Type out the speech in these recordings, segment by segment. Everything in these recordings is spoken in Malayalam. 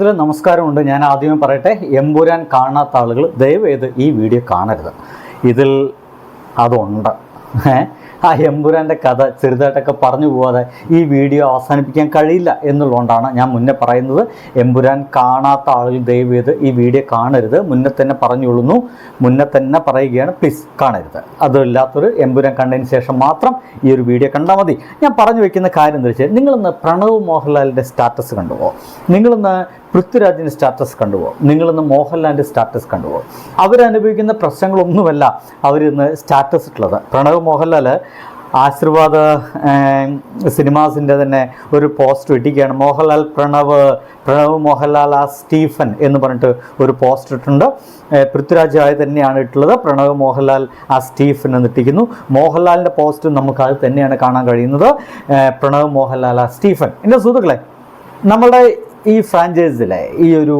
ഇതിൽ നമസ്കാരമുണ്ട്. ഞാൻ ആദ്യമേ പറയട്ടെ എമ്പുരാൻ കാണാത്ത ആളുകൾ ദയവേത് ഈ വീഡിയോ കാണരുത്. ഇതിൽ അതുണ്ട്? ആ എമ്പുരാന്റെ കഥ ചെറുതായിട്ടൊക്കെ പറഞ്ഞു പോവാതെ ഈ വീഡിയോ അവസാനിപ്പിക്കാൻ കഴിയില്ല എന്നുള്ളതുകൊണ്ടാണ് ഞാൻ മുന്നേ പറയുന്നത്. എമ്പുരാൻ കാണാത്ത ആളുകൾ ദയവ് ചെയ്ത് ഈ വീഡിയോ കാണരുത്. മുന്നേ തന്നെ പറഞ്ഞുകൊള്ളുന്നു. മുന്നേ തന്നെ പറയുകയാണ്. പ്ലീസ് കാണരുത്. അതില്ലാത്തൊരു എമ്പുരാൻ കണ്ടതിന് ശേഷം മാത്രം ഈ ഒരു വീഡിയോ കണ്ടാൽ മതി. ഞാൻ പറഞ്ഞു വെക്കുന്ന കാര്യം എന്താ വെച്ചാൽ നിങ്ങളിന്ന് പ്രണവ് മോഹൻലാലിന്റെ സ്റ്റാറ്റസ് കണ്ടുപോ നിങ്ങളിന്ന് പൃഥ്വിരാജിന്റെ സ്റ്റാറ്റസ് കണ്ടുപോ നിങ്ങളിന്ന് മോഹൻലാലിന്റെ സ്റ്റാറ്റസ് കണ്ടുപോകും അവരനുഭവിക്കുന്ന പ്രശ്നങ്ങളൊന്നുമല്ല അവരിന്ന് സ്റ്റാറ്റസ് ഇട്ടുള്ളത്. പ്രണവ് മോഹൻലാൽ ആശീർവാദ് സിനിമാസിന്റെ തന്നെ ഒരു പോസ്റ്റർ ഇട്ടിക്കുകയാണ് മോഹൻലാൽ പ്രണവ് പ്രണവ് മോഹൻലാൽ ആ സ്റ്റീഫൻ എന്ന് പറഞ്ഞിട്ട് ഒരു പോസ്റ്റർ ഇട്ടിട്ടുണ്ട്. പൃഥ്വിരാജ് ആയി തന്നെയാണ് ഇട്ടുള്ളത് പ്രണവ് മോഹൻലാൽ ആ സ്റ്റീഫൻ എന്ന് ഇട്ടിരിക്കുന്നു മോഹൻലാലിന്റെ പോസ്റ്റ് നമുക്ക് അത് തന്നെയാണ് കാണാൻ കഴിയുന്നത്. പ്രണവ് മോഹൻലാൽ ആ സ്റ്റീഫൻ. എന്റെ സുഹൃത്തുക്കളെ നമ്മുടെ ഈ ഫ്രാഞ്ചൈസിലെ ഈ ഒരു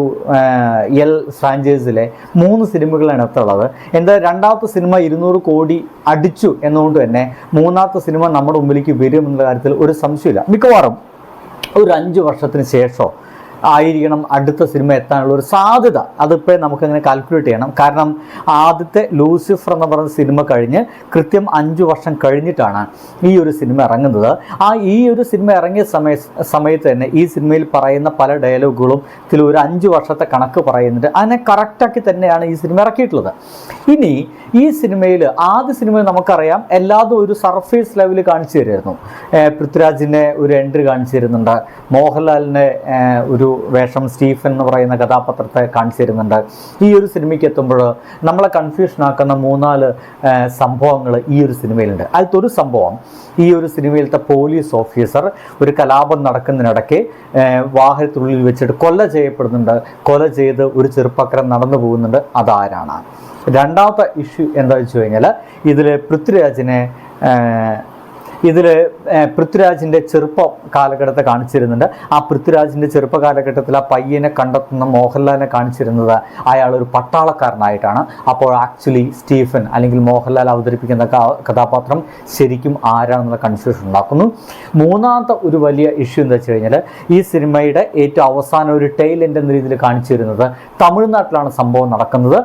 എൽ ഫ്രാഞ്ചൈസിലെ മൂന്ന് സിനിമകളാണ് എത്തുള്ളത് എന്താ രണ്ടാമത്തെ സിനിമ ഇരുന്നൂറ് കോടി അടിച്ചു എന്നുകൊണ്ട് തന്നെ മൂന്നാമത്തെ സിനിമ നമ്മുടെ മുമ്പിലേക്ക് വരും എന്നുള്ള കാര്യത്തിൽ ഒരു സംശയമില്ല മിക്കവാറും ഒരു അഞ്ച് വർഷത്തിന് ശേഷമോ ആയിരിക്കണം അടുത്ത സിനിമ എത്താനുള്ള ഒരു സാധ്യത. അതിപ്പോൾ നമുക്കങ്ങനെ കാൽക്കുലേറ്റ് ചെയ്യണം. കാരണം ആദ്യത്തെ ലൂസിഫർ എന്ന് പറയുന്ന സിനിമ കഴിഞ്ഞ് കൃത്യം അഞ്ച് വർഷം കഴിഞ്ഞിട്ടാണ് ഈ ഒരു സിനിമ ഇറങ്ങുന്നത്. ആ ഈ ഒരു സിനിമ ഇറങ്ങിയ സമയ സമയത്ത് തന്നെ ഈ സിനിമയിൽ പറയുന്ന പല ഡയലോഗുകളും ഇതിൽ ഒരു അഞ്ച് വർഷത്തെ കണക്ക് പറയുന്നുണ്ട്. അതിനെ കറക്റ്റാക്കി തന്നെയാണ് ഈ സിനിമ ഇറക്കിയിട്ടുള്ളത്. ഇനി ഈ സിനിമയിൽ ആദ്യ സിനിമയിൽ നമുക്കറിയാം എല്ലാതും ഒരു സർഫേസ് ലെവലിൽ കാണിച്ചു തരുമായിരുന്നു. പൃഥ്വിരാജിന്റെ ഒരു എൻട്രി കാണിച്ചു തരുന്നുണ്ട്. മോഹൻലാലിന്റെ ഏഹ് ഒരു വേഷം സ്റ്റീഫൻ എന്ന് പറയുന്ന കഥാപാത്രത്തെ കാണിച്ചു തരുന്നുണ്ട്. ഈ ഒരു സിനിമയ്ക്ക് എത്തുമ്പോൾ നമ്മളെ കൺഫ്യൂഷൻ ആക്കുന്ന മൂന്നാൽ സംഭവങ്ങൾ ഈ ഒരു സിനിമയിലുണ്ട്. അതിലത്തൊരു സംഭവം ഈ ഒരു സിനിമയിലത്തെ പോലീസ് ഓഫീസർ ഒരു കലാപം നടക്കുന്നതിനിടയ്ക്ക് വാഹനത്തിനുള്ളിൽ വെച്ചിട്ട് കൊല ചെയ്യപ്പെടുന്നുണ്ട്. കൊല ചെയ്ത് ഒരു ചെറുപ്പക്കാരൻ നടന്നു പോകുന്നുണ്ട്. അതാരാണ്? രണ്ടാമത്തെ ഇഷ്യൂ എന്താ വെച്ച് കഴിഞ്ഞാൽ ഇതിൽ പൃഥ്വിരാജിനെ ഇതിൽ പൃഥ്വിരാജിന്റെ ചെറുപ്പ കാലഘട്ടത്തെ കാണിച്ചിരുന്നുണ്ട്. ആ പൃഥ്വിരാജിന്റെ ചെറുപ്പ കാലഘട്ടത്തിൽ ആ പയ്യനെ കണ്ടെത്തുന്ന മോഹൻലാലിനെ കാണിച്ചിരുന്നത് അയാൾ ഒരു പട്ടാളക്കാരനായിട്ടാണ്. അപ്പോൾ ആക്ച്വലി സ്റ്റീഫൻ അല്ലെങ്കിൽ മോഹൻലാൽ അവതരിപ്പിക്കുന്ന കഥാപാത്രം ശരിക്കും ആരാണെന്നുള്ള കൺഫ്യൂഷൻ ഉണ്ടാക്കുന്നു. മൂന്നാമത്തെ ഒരു വലിയ ഇഷ്യൂ എന്ന് വെച്ച് കഴിഞ്ഞാൽ ഈ സിനിമയുടെ ഏറ്റവും അവസാനം ഒരു ടെയിൽ എൻഡ് എന്ന രീതിയിൽ കാണിച്ചിരുന്നത് തമിഴ്നാട്ടിലാണ് സംഭവം നടക്കുന്നത്.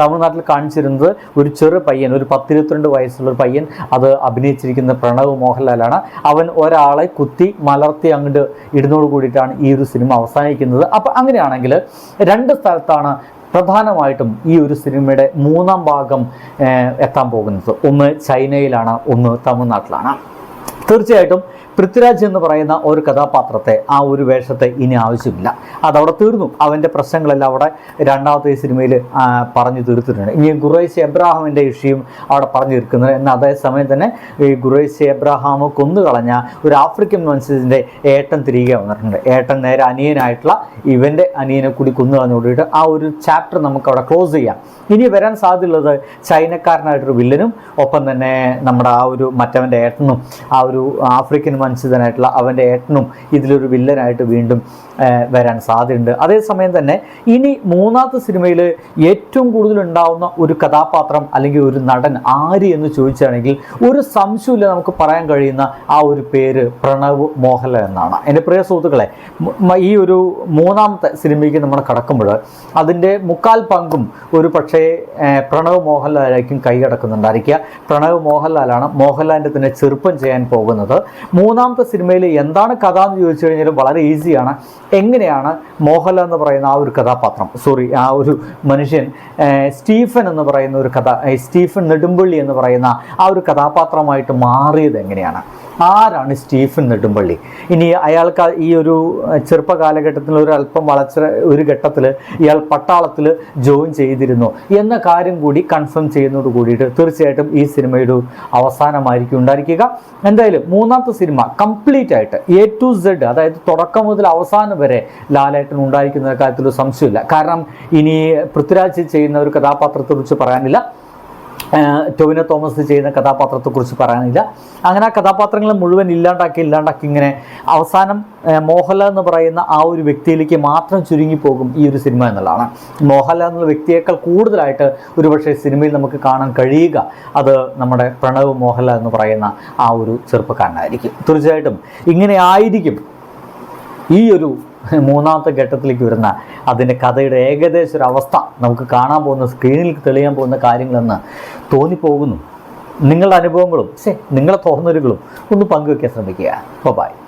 തമിഴ്നാട്ടിൽ കാണിച്ചിരുന്നത് ഒരു ചെറു പയ്യൻ ഒരു പത്തിരുപത്തിരണ്ട് വയസ്സുള്ള ഒരു പയ്യൻ അത് അഭിനയിച്ചിരിക്കുന്ന പ്രണവ് മോഹൻലാലാണ്. അവൻ ഒരാളെ കുത്തി മലർത്തി അങ്ങോട്ട് ഇടുന്നതോട് കൂടിയിട്ടാണ് ഈ ഒരു സിനിമ അവസാനിക്കുന്നത്. അപ്പം അങ്ങനെയാണെങ്കിൽ രണ്ട് സ്ഥലത്താണ് പ്രധാനമായിട്ടും ഈ ഒരു സിനിമയുടെ മൂന്നാം ഭാഗം എത്താൻ പോകുന്നത്. ഒന്ന് ചൈനയിലാണ് ഒന്ന് തമിഴ്നാട്ടിലാണ്. തീർച്ചയായിട്ടും പൃഥ്വിരാജ് എന്ന് പറയുന്ന ഒരു കഥാപാത്രത്തെ ആ ഒരു വേഷത്തെ ഇനി ആവശ്യമില്ല. അതവിടെ തീർന്നു. അവന്റെ പ്രശ്നങ്ങളെല്ലാം അവിടെ രണ്ടാമത്തെ സിനിമയിൽ പറഞ്ഞു തീർത്തിട്ടുണ്ട്. ഇനി ഗുറൈസ് എബ്രാഹാമിന്റെ ഇഷ്യൂയും അവിടെ പറഞ്ഞു തീർക്കുന്നത്. എന്നാൽ അതേസമയം തന്നെ ഈ ഗുറേശ് എബ്രാഹാം കൊന്നുകളഞ്ഞ ഒരു ആഫ്രിക്കൻ മനുഷ്യന്റെ ഏട്ടൻ തിരികെ വന്നിട്ടുണ്ട്. ഏട്ടൻ നേരെ അനിയനായിട്ടുള്ള ഇവന്റെ അനിയനെ കൂടി കൊന്നു കൂടിയിട്ട് ആ ഒരു ചാപ്റ്റർ നമുക്ക് അവിടെ ക്ലോസ് ചെയ്യാം. ഇനി വരാൻ സാധ്യതയുള്ളത് ചൈനക്കാരനായിട്ടൊരു വില്ലനും ഒപ്പം തന്നെ നമ്മുടെ ആ ഒരു മറ്റവന്റെ ഏട്ടനും ആ ഒരു ആഫ്രിക്കൻ വംശജനായിട്ടുള്ള അവന്റെ ഏട്ടനും ഇതിലൊരു വില്ലനായിട്ട് വീണ്ടും വരാൻ സാധ്യതയുണ്ട്. അതേസമയം തന്നെ ഇനി മൂന്നാമത്തെ സിനിമയിൽ ഏറ്റവും കൂടുതൽ ഉണ്ടാവുന്ന ഒരു കഥാപാത്രം അല്ലെങ്കിൽ ഒരു നടൻ ആര് എന്ന് ചോദിച്ചാണെങ്കിൽ ഒരു സംശയമില്ല നമുക്ക് പറയാൻ കഴിയുന്ന ആ ഒരു പേര് പ്രണവ് മോഹൻലാൽ എന്നാണ്. എന്റെ പ്രിയ സുഹൃത്തുക്കളെ ഈ ഒരു മൂന്നാമത്തെ സിനിമയ്ക്ക് നമ്മൾ കടക്കുമ്പോൾ അതിന്റെ മുക്കാൽ പങ്കും ഒരു പക്ഷേ പ്രണവ് മോഹൻലാലായിരിക്കും കൈകടക്കുന്നുണ്ടായിരിക്കുക പ്രണവ് മോഹൻലാലാണ് മോഹൻലാലിന്റെ തന്നെ ചെറുപ്പം ചെയ്യാൻ പോകുന്നത്. മൂന്നാമത്തെ സിനിമയിൽ എന്താണ് കഥ എന്ന് ചോദിച്ചു കഴിഞ്ഞാൽ വളരെ ഈസിയാണ്. എങ്ങനെയാണ് മോഹൻലാൽ എന്ന് പറയുന്ന ആ ഒരു കഥാപാത്രം സോറി ആ ഒരു മനുഷ്യൻ സ്റ്റീഫൻ എന്ന് പറയുന്ന ഒരു കഥ സ്റ്റീഫൻ നെടുമ്പള്ളി എന്ന് പറയുന്ന ആ ഒരു കഥാപാത്രമായിട്ട് മാറിയത് എങ്ങനെയാണ്? ആരാണ് സ്റ്റീഫൻ നെടുമ്പള്ളി? ഇനി അയാൾക്ക് ഈ ഒരു ചെറുപ്പ കാലഘട്ടത്തിൽ ഒരു അല്പം വളച്ച ഒരു ഘട്ടത്തിൽ ഇയാൾ പട്ടാളത്തിൽ ജോയിൻ ചെയ്തിരുന്നു എന്ന കാര്യം കൂടി കൺഫേം ചെയ്യുന്നതോട് കൂടിയിട്ട് തീർച്ചയായിട്ടും ഈ സിനിമയുടെ അവസാനമായിരിക്കും ഉണ്ടായിരിക്കുക. എന്തായാലും മൂന്നാമത്തെ സിനിമ കംപ്ലീറ്റ് ആയിട്ട് എ ടു സെഡ് അതായത് തുടക്കം മുതൽ അവസാനം വരെ ലാലേട്ടൻ ഉണ്ടായിരിക്കുന്ന കാര്യത്തിൽ സംശയമില്ല കാരണം ഇനി പൃഥ്വിരാജ് ചെയ്യുന്ന ഒരു കഥാപാത്രത്തെക്കുറിച്ച് പറയാനില്ല. ടൊവിനോ തോമസ് ചെയ്യുന്ന കഥാപാത്രത്തെക്കുറിച്ച് പറയാനില്ല. അങ്ങനെ ആ കഥാപാത്രങ്ങൾ മുഴുവൻ ഇല്ലാണ്ടാക്കി ഇല്ലാണ്ടാക്കി ഇങ്ങനെ അവസാനം മോഹൻലാൽ എന്ന് പറയുന്ന ആ ഒരു വ്യക്തിയിലേക്ക് മാത്രം ചുരുങ്ങിപ്പോകും ഈ ഒരു സിനിമ എന്നുള്ളതാണ്. മോഹൻലാൽ എന്നുള്ള വ്യക്തിയേക്കാൾ കൂടുതലായിട്ട് ഒരുപക്ഷെ സിനിമയിൽ നമുക്ക് കാണാൻ കഴിയുക. അത് നമ്മുടെ പ്രണവ് മോഹൻലാൽ എന്ന് പറയുന്ന ആ ഒരു ചെറുപ്പക്കാരനായിരിക്കും. തീർച്ചയായിട്ടും ഇങ്ങനെ ആയിരിക്കും ഈ ഒരു മൂന്നാമത്തെ ഘട്ടത്തിലേക്ക് വരുന്ന അതിന്റെ കഥയുടെ ഏകദേശ ഒരു അവസ്ഥ നമുക്ക് കാണാൻ പോകുന്ന സ്ക്രീനിൽ തെളിയാൻ പോകുന്ന കാര്യങ്ങളെന്ന് തോന്നിപ്പോകുന്നു. നിങ്ങളുടെ അനുഭവങ്ങളും ശേ നിങ്ങളെ തോന്നലുകളും ഒന്ന് പങ്കുവെക്കാൻ ശ്രമിക്കുക. ബൈ